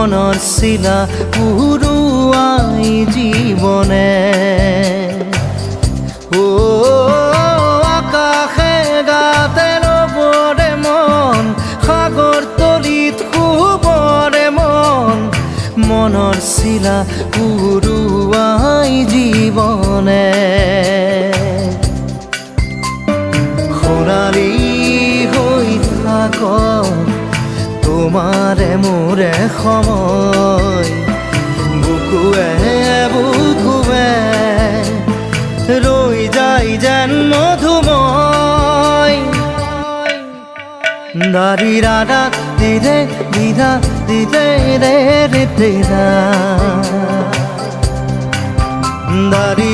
শিলা পুরুয়াই জীবনে। ও আকাশে গাতে ৰবৰে মন সাগৰ তলিত শুবৰে মন। মনৰ চিলা উৰুৱাই জীৱনে তোমাৰে মোৰে সময়। বুকুৱে বুকুৱে, ৰৈ যায় যেন মধুময়। দাৰি ৰাধা দিদে দিদা দিদে ৰে ৰে দাৰি ৰে। ৰে